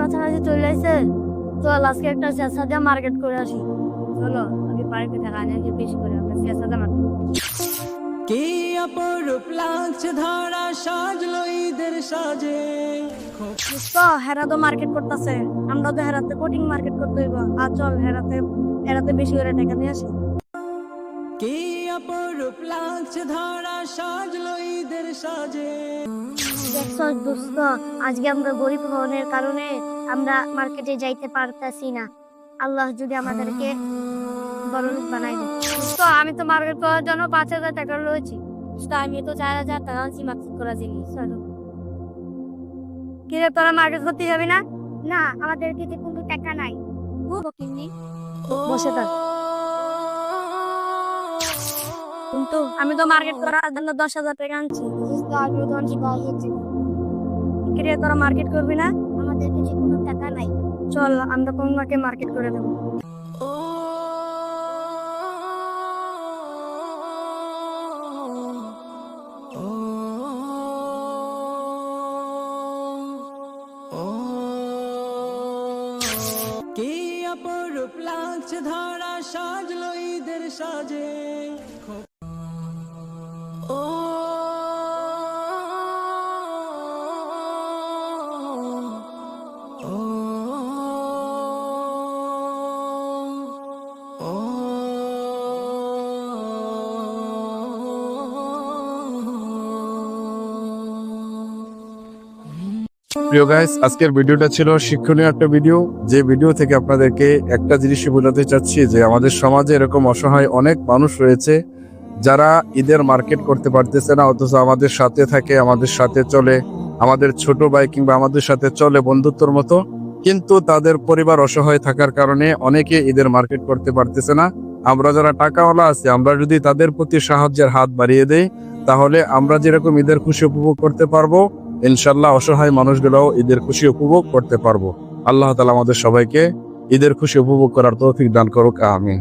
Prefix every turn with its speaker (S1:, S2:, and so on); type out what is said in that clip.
S1: কাছাকাছি চলে আসছে। চল আজকে একটা চেষ্টা দিয়ে মার্কেট করে আসি। চলো আমি পার্কে টাকা নিয়ে বেশি করে আমরা চেষ্টা দিয়ে মার্কেট
S2: কি অপরূপ লাগছে ধরা সাজলো ঈদের সাজে?
S1: তো হেরা তো মার্কেট করতেছে। আমরা তো হেরাতে কোটিং মার্কেট করতে হইব। আর চল হেরাতে হেরাতে বেশি করে টাকা নিয়ে আসি।
S2: কি অপরূপ লাগছে ধরা সাজলো ঈদের সাজে?
S1: দেখছ আজকে আমরা গরিব হওয়ার কারণে আমরা মার্কেটে যাইতে পারতাছি না। আল্লাহ যদি আমাদেরকে বানাই দোস্ত আমি তো মার্কেট করার জন্য পাঁচ হাজার টাকা রয়েছি দোস্ত আমি তো চার হাজার টাকা আনছি মার্কেট চলো। কিরে, তোরা মার্কেট করতে যাবি না? না, আমাদের কাছে কোনো টাকা নাই। বসে থাক। কিন্তু আমি তো মার্কেট করার জন্য দশ হাজার টাকা আনছি। আমিও তো আনছি পাঁচ হাজার টাকা কিরে তোরা মার্কেট করবি না? আমাদের কাছে কোনো টাকা নাই। চল, আমরা তোমাকে মার্কেট করে দেবো।
S2: কি অপরূপ লাগছে ধরা সাজলো ঈদের সাজে?
S3: প্রিয় গাইস আজকের ভিডিওটা ছিল শিক্ষণীয় একটা ভিডিও যে ভিডিও থেকে আপনাদেরকে একটা জিনিসই বোঝাতে চাচ্ছি যে আমাদের সমাজে এরকম অসহায় অনেক মানুষ রয়েছে, যারা ঈদের মার্কেট করতে পারতেছে না, অথচ আমাদের সাথে থাকে, আমাদের সাথে চলে, আমাদের ছোট ভাই কিংবা আমাদের সাথে চলে বন্ধুত্বর মতো। কিন্তু তাদের পরিবার অসহায় থাকার কারণে অনেকে ঈদের মার্কেট করতে পারতেছে না। আমরা যারা টাকাওয়ালা আছি, আমরা যদি তাদের প্রতি সাহায্যের হাত বাড়িয়ে দেই, তাহলে আমরা যেরকম ঈদের খুশি উপভোগ করতে পারব ইনশাল্লাহ অসহায় মানুষগুলোও ঈদের খুশি উপভোগ করতে পারব। আল্লাহ তালা আমাদের সবাইকে ঈদের খুশি উপভোগ করার তৌফিক দান করুক আমি